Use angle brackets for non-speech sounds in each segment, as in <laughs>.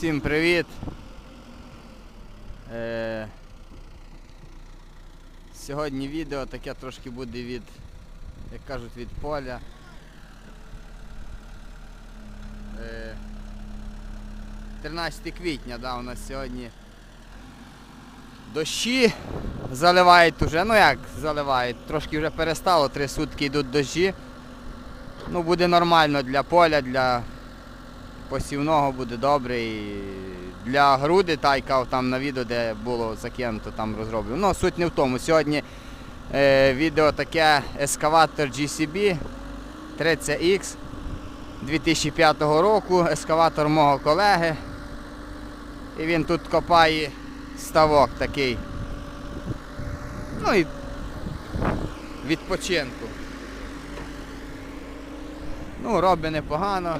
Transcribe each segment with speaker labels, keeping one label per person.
Speaker 1: Всім привіт. Е, сьогодні відео таке трошки буде від, як кажуть, від поля. Е, 13 квітня, да, у нас сьогодні дощі заливають уже. Ну як заливають? Трошки вже перестало, три сутки йдуть дощі. Ну буде нормально для поля, для посівного буде добре для груди тайка там на відео, де було закинуто, там розроблю. Ну, суть не в тому. Сьогодні е, відео таке ескаватор GCB 30X 2005 року, ескаватор мого колеги. І він тут копає ставок такий. Ну і відпочинку. Ну, робить непогано.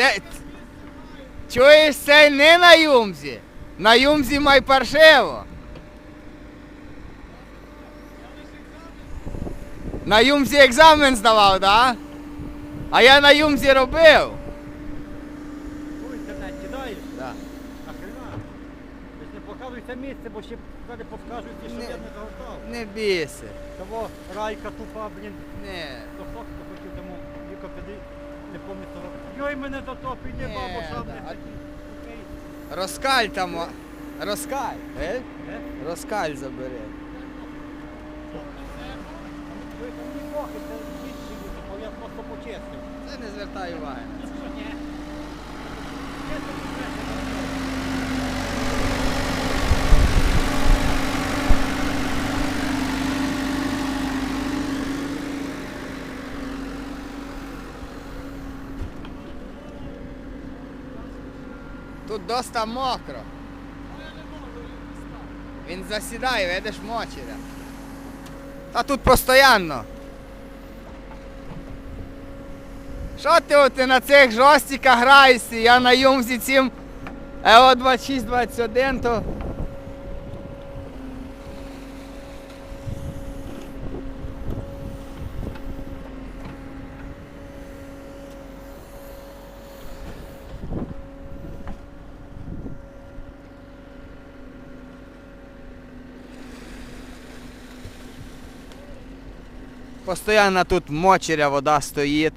Speaker 1: Це. Чуєш, це не на юмзі. На юмзі май паршиво. На юмзі екзамен здавав, да? А я на юмзі робив.
Speaker 2: У інтернет кидаєш?
Speaker 1: Да.
Speaker 2: А хрена? Ви ж не показуйте місце, бо ще далі підскажуть, що
Speaker 1: Не.
Speaker 2: я не загортав.
Speaker 1: Не бійся.
Speaker 2: Того райка тупа, блін,
Speaker 1: Не.
Speaker 2: то хто хто хотів тому вікопеди, не пам'ятаю. Йой мене затопить,
Speaker 1: не
Speaker 2: бабо, сам не. Окей.
Speaker 1: Розкаль там. Розкаль. Е?
Speaker 2: Е?
Speaker 1: Розкаль забери.
Speaker 2: Ви там не похи, це більше люди, бо я просто почистив.
Speaker 1: Це не звертай уваги.
Speaker 2: Чесно, чесно.
Speaker 1: Тут доста мокро. Він засідає, видиш мочеря. Та тут постійно. Що ти от на цих жостіках граєшся? Я на юмзі цим ЕО 2621, то Постоянно тут мочеря вода стоїть,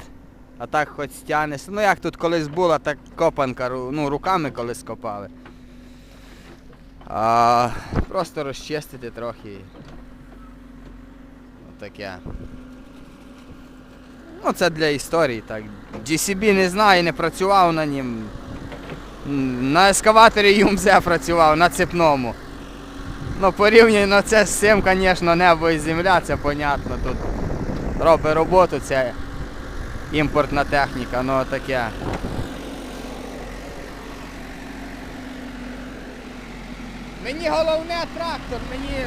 Speaker 1: а так хоч стягнешся. Ну як тут колись була, так копанка, ну руками колись копали. А, просто розчистити трохи. Отаке. Ну це для історії так. GCB не знаю, не працював на нім. На ескаваторі Юмзе працював, на цепному. Ну порівняно це з цим, звісно, небо і земля, це понятно. Тут робить роботу, це імпортна техніка, ну таке. Мені головне трактор, мені.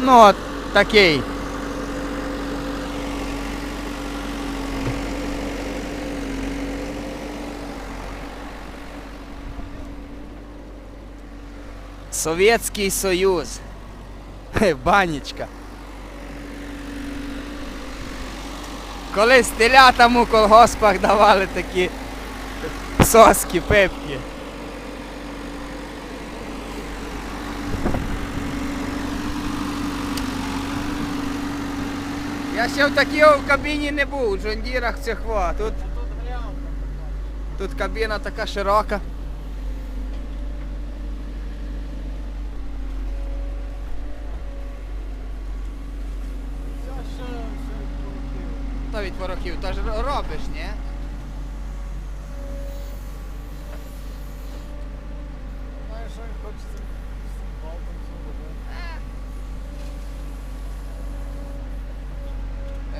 Speaker 1: Ну, от такий. Совєтський Союз. Банічка. Колись телятам у колгоспах давали такі соски, пепки. Я ще в такій в кабіні не був, у Джондірах цих во. а Тут, тут кабіна така широка.
Speaker 2: Все, що, що відпустив.
Speaker 1: Та та ж робиш, ні?
Speaker 2: Знаєш, що він хоче з цим з цим болтом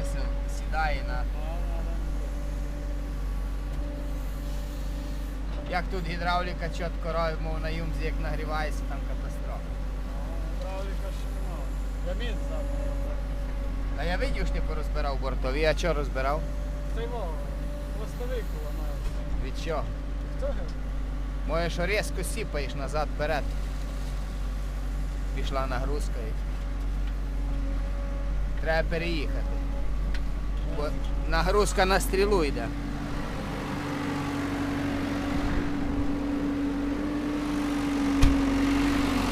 Speaker 2: все
Speaker 1: сідає на. Як тут гідравліка чітко робить, мов на юмзі, як нагрівається, там катастрофа.
Speaker 2: Правильно, краще не надо. Я міг завтра.
Speaker 1: А я видів, що ти порозбирав бортові, а що розбирав?
Speaker 2: Його хвостовик вона.
Speaker 1: Від що?
Speaker 2: Хто?
Speaker 1: Може, що різко сіпаєш назад вперед. Пішла нагрузка і треба переїхати. Бо нагрузка на стрілу йде.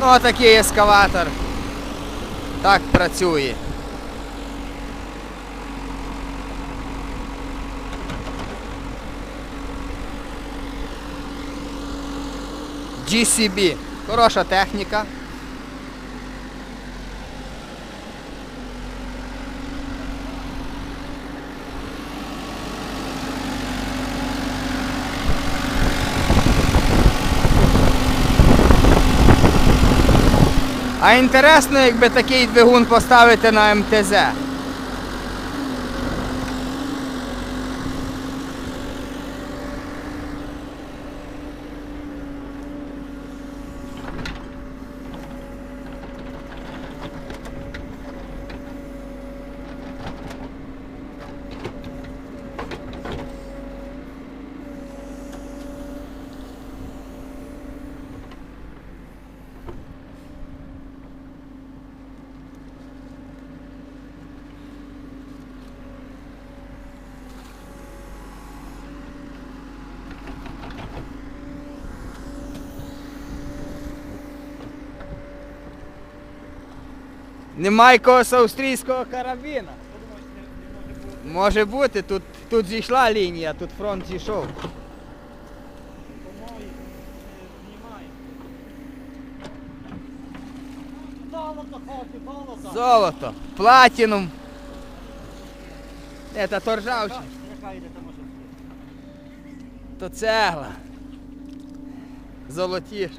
Speaker 1: Ну, отакий ескаватор. Так працює. GCB. Хороша техніка. А інтересно, якби такий двигун поставити на МТЗ. Нема якогось австрійського карабіна.
Speaker 2: Може бути.
Speaker 1: Тут, тут зійшла лінія, тут фронт зійшов.
Speaker 2: Золото хоче, золото.
Speaker 1: Золото, платінум. Е, та то
Speaker 2: Яка йде там
Speaker 1: то цегла. Золотіш.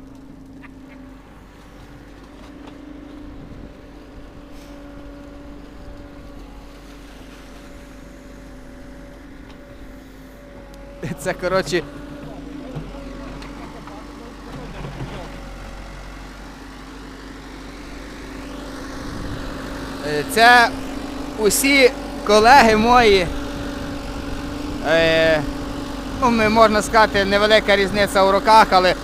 Speaker 1: <laughs> Це коротше. Е, Це усі колеги мої. Е, ну, можна сказати, невелика різниця у роках, але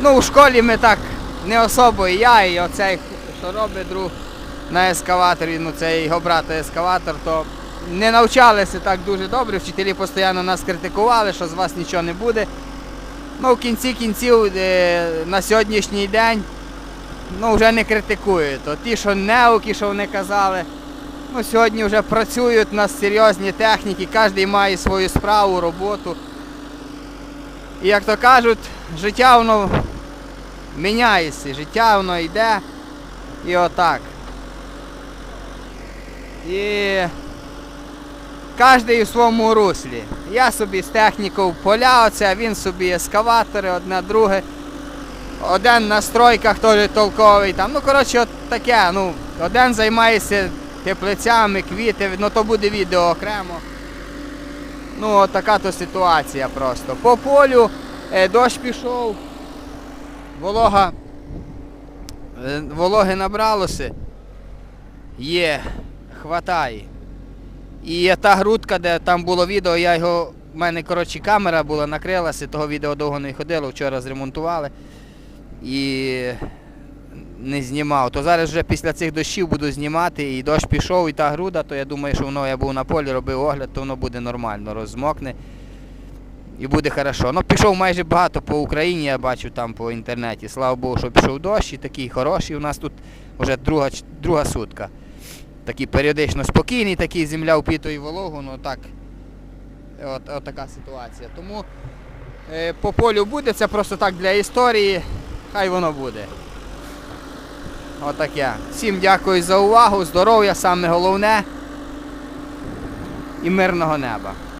Speaker 1: ну, у школі ми так не особо і я, і оцей, що робить друг на ескаваторі, ну це його брат ескаватор, то не навчалися так дуже добре. Вчителі постійно нас критикували, що з вас нічого не буде. Ну, в кінці кінців е, на сьогоднішній день ну, вже не критикують. Ті, що неуки, що вони казали, ну, сьогодні вже працюють у нас серйозні техніки, кожен має свою справу, роботу. І як то кажуть, життя воно міняється, життя воно йде і отак. І кожен у своєму руслі. Я собі з технікою поля, оце, а він собі ескаватори, одне друге. Один на стройках теж толковий. Там. Ну, коротше, от таке. Ну, один займається теплицями, квіти, ну то буде відео окремо. Ну, от така то ситуація просто. По полю е, дощ пішов, волога, е, вологи набралося. Є, хватає. І та грудка, де там було відео, я його. У мене, коротше, камера була накрилася, того відео довго не ходило, вчора зремонтували і не знімав. То зараз вже після цих дощів буду знімати, і дощ пішов, і та груда, то я думаю, що воно я був на полі, робив огляд, то воно буде нормально, розмокне. І буде хорошо. Ну, пішов майже багато по Україні, я бачу там по інтернеті. Слава Богу, що пішов дощ і такий хороший. У нас тут вже друга, друга сутка. Такий періодично спокійний, такий земля впітує вологу, ну так. От, от така ситуація. Тому е, по полю буде, це просто так для історії. Хай воно буде. Отаке. Всім дякую за увагу, здоров'я, саме головне. І мирного неба.